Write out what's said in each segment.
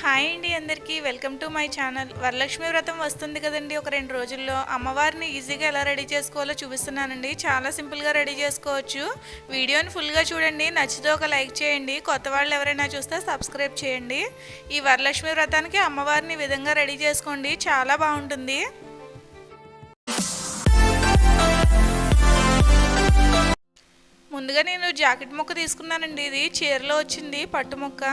Hi అండి అందరికీ. Welcome to my channel. Varalakshmi Vratam వస్తుంది కదండి ఒక రెండు రోజుల్లో. అమ్మవారిని ఈజీగా ఎలా రెడీ చేసుకోవాలో చూపిస్తున్నానండి. చాలా సింపుల్గా రెడీ చేసుకోవచ్చు. వీడియోని ఫుల్గా చూడండి. నచ్చితే ఒక లైక్ చేయండి. కొత్త వాళ్ళు ఎవరైనా చూస్తే సబ్స్క్రైబ్ చేయండి. ఈ వరలక్ష్మి వ్రతానికి అమ్మవారిని విధంగా రెడీ చేసుకోండి. చాలా బాగుంటుంది. ముందుగా నేను జాకెట్ ముక్క తీసుకున్నానండి. ఇది చీరలో వచ్చింది పట్టు ముక్క.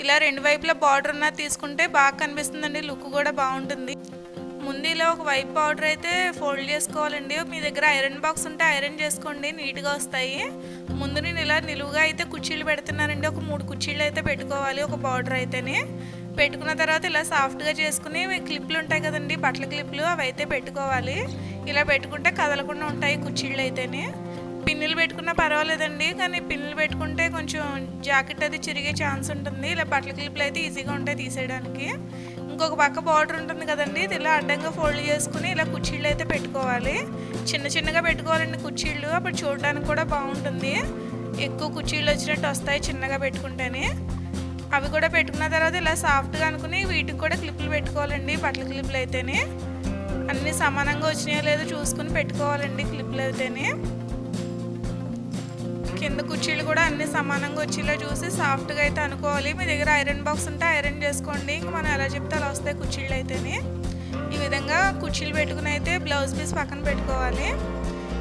ఇలా రెండు వైపులా బార్డర్ ఉన్న తీసుకుంటే బాగా కనిపిస్తుందండి. లుక్ కూడా బాగుంటుంది. ముందు ఇలా ఒక వైట్ బార్డర్ అయితే ఫోల్డ్ చేసుకోవాలండి. మీ దగ్గర ఐరన్ బాక్స్ ఉంటే ఐరన్ చేసుకోండి. నీట్గా వస్తాయి. ముందు నేను ఇలా నిలువుగా అయితే కుర్చీలు పెడుతున్నానండి. ఒక మూడు కుర్చీలు అయితే పెట్టుకోవాలి ఒక బార్డర్ అయితేనే. పెట్టుకున్న తర్వాత ఇలా సాఫ్ట్గా చేసుకుని క్లిప్లు ఉంటాయి కదండి. బట్టల క్లిప్లు అవి అయితే పెట్టుకోవాలి. ఇలా పెట్టుకుంటే కదలకుండా ఉంటాయి కుర్చీళ్ళు అయితేనే. పిన్నులు పెట్టుకున్నా పర్వాలేదండి కానీ పిన్నులు పెట్టుకుంటే కొంచెం జాకెట్ అది చిరిగే ఛాన్స్ ఉంటుంది. ఇలా బట్టల క్లిప్లు అయితే ఈజీగా ఉంటాయి తీసేయడానికి. ఇంకొక పక్క బార్డర్ ఉంటుంది కదండి ఇది ఇలా అడ్డంగా ఫోల్డ్ చేసుకుని ఇలా కుర్చీళ్ళు అయితే పెట్టుకోవాలి. చిన్న చిన్నగా పెట్టుకోవాలండి కుర్చీళ్ళు అప్పుడు చూడడానికి కూడా బాగుంటుంది. ఎక్కువ కుర్చీళ్ళు వచ్చినట్టు వస్తాయి చిన్నగా పెట్టుకుంటేనే. అవి కూడా పెట్టుకున్న తర్వాత ఇలా సాఫ్ట్గా అనుకుని వీటికి కూడా క్లిప్లు పెట్టుకోవాలండి బట్టల క్లిప్లు అయితేనే. అన్నీ సమానంగా వచ్చినాయో లేదో చూసుకుని పెట్టుకోవాలండి క్లిప్లు అయితేనే. కింద కుర్చీలు కూడా అన్ని సమానంగా వచ్చేలా చూసి సాఫ్ట్గా అయితే అనుకోవాలి. మీ దగ్గర ఐరన్ బాక్స్ ఉంటే ఐరన్ చేసుకోండి. ఇంక మనం ఎలా చెప్తే అలా వస్తాయి కుర్చీలు అయితేనే. ఈ విధంగా కుర్చీలు పెట్టుకుని అయితే బ్లౌజ్ పీస్ పక్కన పెట్టుకోవాలి.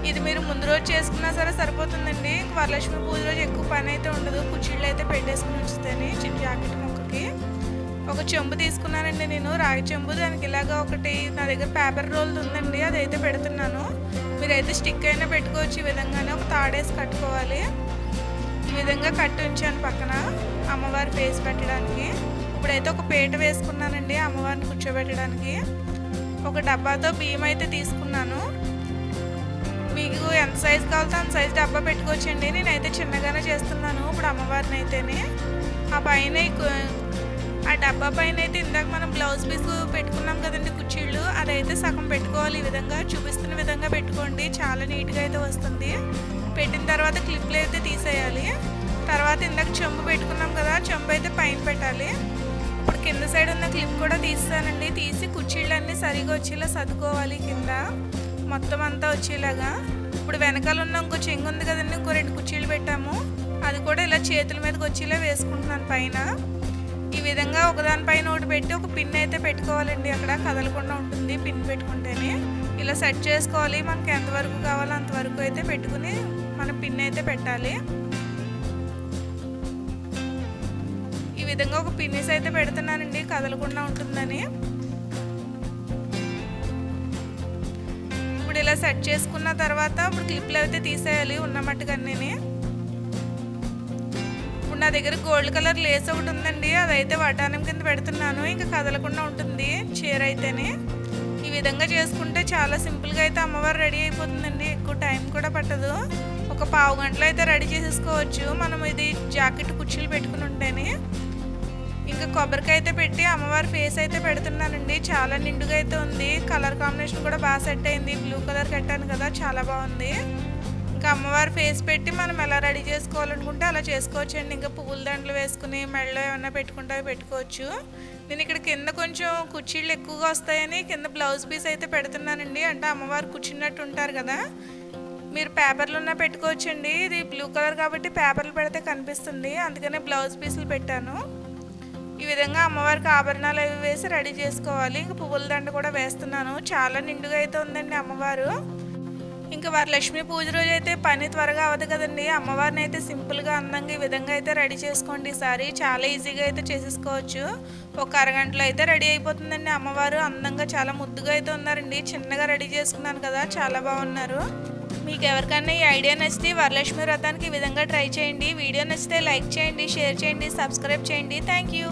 ఇది మీరు ముందు రోజు చేసుకున్నా సరే సరిపోతుందండి. ఇంక వరలక్ష్మి పూజ రోజు ఎక్కువ పని అయితే ఉండదు. కుర్చీళ్ళు అయితే పెట్టేసుకుని ఉంచుతాని చిన్న జాకెట్ ముక్కకి. ఒక చెంబు తీసుకున్నానండి నేను. రాగి చెంబు దానికి ఇలాగ ఒకటి నా దగ్గర పేపర్ రోల్ ఉందండి. అదైతే పెడుతున్నాను. మీరైతే స్టిక్ అయినా పెట్టుకోవచ్చు ఈ విధంగానే. ఒక తాడేసి కట్టుకోవాలి. ఈ విధంగా కట్టి ఉంచాను పక్కన అమ్మవారి ఫేస్ పెట్టడానికి. ఇప్పుడైతే ఒక పేట వేసుకున్నానండి అమ్మవారిని కూర్చోబెట్టడానికి. ఒక డబ్బాతో బియ్యం అయితే తీసుకున్నాను. మీకు ఎంత సైజు కావాలో అంత సైజు డబ్బా పెట్టుకోవచ్చండి. నేనైతే చిన్నగానే చేస్తున్నాను ఇప్పుడు అమ్మవారిని అయితేనే ఆ పైన డబ్బా పైన అయితే ఇందాక మనం బ్లౌజ్ పీస్ పెట్టుకున్నాం కదండి కుర్చీళ్ళు అదైతే సగం పెట్టుకోవాలి. ఈ విధంగా చూపిస్తున్న విధంగా పెట్టుకోండి. చాలా నీట్గా అయితే వస్తుంది. పెట్టిన తర్వాత క్లిప్లు అయితే తీసేయాలి. తర్వాత ఇందాక చెంబు పెట్టుకున్నాం కదా చెంబు అయితే పైన పెట్టాలి. ఇప్పుడు కింద సైడ్ ఉన్న క్లిప్ కూడా తీస్తానండి. తీసి కుర్చీళ్ళన్నీ సరిగా వచ్చేలా సర్దుకోవాలి కింద. మొత్తం అంతా వచ్చేలాగా. ఇప్పుడు వెనకాల ఉన్న ఇంకో చెంగు ఉంది కదండి ఇంకో రెండు కుర్చీలు పెట్టాము. అది కూడా ఇలా చేతుల మీదకి వచ్చేలా వేసుకుంటున్నాను పైన. విధంగా ఒకదానిపైన ఒకటి పెట్టి ఒక పిన్ అయితే పెట్టుకోవాలండి. అక్కడ కదలకుండా ఉంటుంది పిన్ పెట్టుకుంటేనే. ఇలా సెట్ చేసుకోవాలి. మనకి ఎంతవరకు కావాలో అంతవరకు అయితే పెట్టుకుని మన పిన్ అయితే పెట్టాలి. ఈ విధంగా ఒక పిన్నిస్ అయితే పెడుతున్నానండి. కదలకుండా ఉంటుందని. ఇప్పుడు ఇలా సెట్ చేసుకున్న తర్వాత ఇప్పుడు క్లిప్లు అయితే తీసేయాలి. ఉన్న మట్టుకన్నీ నా దగ్గర గోల్డ్ కలర్ లేస్ ఒకటి ఉందండి. అదైతే వడ్డానం కింద పెడుతున్నాను. ఇంకా కదలకుండా ఉంటుంది చీర అయితేనే. ఈ విధంగా చేసుకుంటే చాలా సింపుల్గా అయితే అమ్మవారు రెడీ అయిపోతుందండి. ఎక్కువ టైం కూడా పట్టదు. ఒక పావు గంటలో అయితే రెడీ చేసేసుకోవచ్చు. మనం ఇది జాకెట్ కుర్చీలు పెట్టుకుని ఉంటేనే. ఇంకా కొబ్బరికాయ అయితే పెట్టి అమ్మవారి ఫేస్ అయితే పెడుతున్నానండి. చాలా నిండుగా అయితే ఉంది. కలర్ కాంబినేషన్ కూడా బాగా సెట్ అయింది. బ్లూ కలర్ కట్టాను కదా చాలా బాగుంది. ఇంకా అమ్మవారి ఫేస్ పెట్టి మనం ఎలా రెడీ చేసుకోవాలనుకుంటే అలా చేసుకోవచ్చు అండి ఇంకా పువ్వుల దండలు వేసుకుని మెడలో ఏమన్నా పెట్టుకుంటే అవి పెట్టుకోవచ్చు. నేను ఇక్కడ కింద కొంచెం కుర్చీళ్ళు ఎక్కువగా వస్తాయని కింద బ్లౌజ్ పీస్ అయితే పెడుతున్నానండి. అంటే అమ్మవారు కూర్చున్నట్టు ఉంటారు కదా. మీరు పేపర్లు ఉన్నా పెట్టుకోవచ్చండి. ఇది బ్లూ కలర్ కాబట్టి పేపర్లు పెడితే కనిపిస్తుంది. అందుకనే బ్లౌజ్ పీసులు పెట్టాను. ఈ విధంగా అమ్మవారికి ఆభరణాలు అవి వేసి రెడీ చేసుకోవాలి. ఇంకా పువ్వుల దండ కూడా వేస్తున్నాను. చాలా నిండుగా అయితే ఉందండి అమ్మవారు. ఇంకా వరలక్ష్మి పూజ రోజు అయితే పని త్వరగా అవ్వదు కదండి. అమ్మవారిని అయితే సింపుల్గా అందంగా ఈ విధంగా అయితే రెడీ చేసుకోండి. ఈసారి చాలా ఈజీగా అయితే చేసేసుకోవచ్చు. ఒక అరగంటలో అయితే రెడీ అయిపోతుందండి. అమ్మవారు అందంగా చాలా ముద్దుగా అయితే ఉన్నారండి. చిన్నగా రెడీ చేసుకున్నాను కదా చాలా బాగున్నారు. మీకు ఎవరికైనా ఈ ఐడియా నచ్చితే వరలక్ష్మి వ్రతానికి ఈ విధంగా ట్రై చేయండి. వీడియో నచ్చితే లైక్ చేయండి షేర్ చేయండి సబ్స్క్రైబ్ చేయండి. Thank you.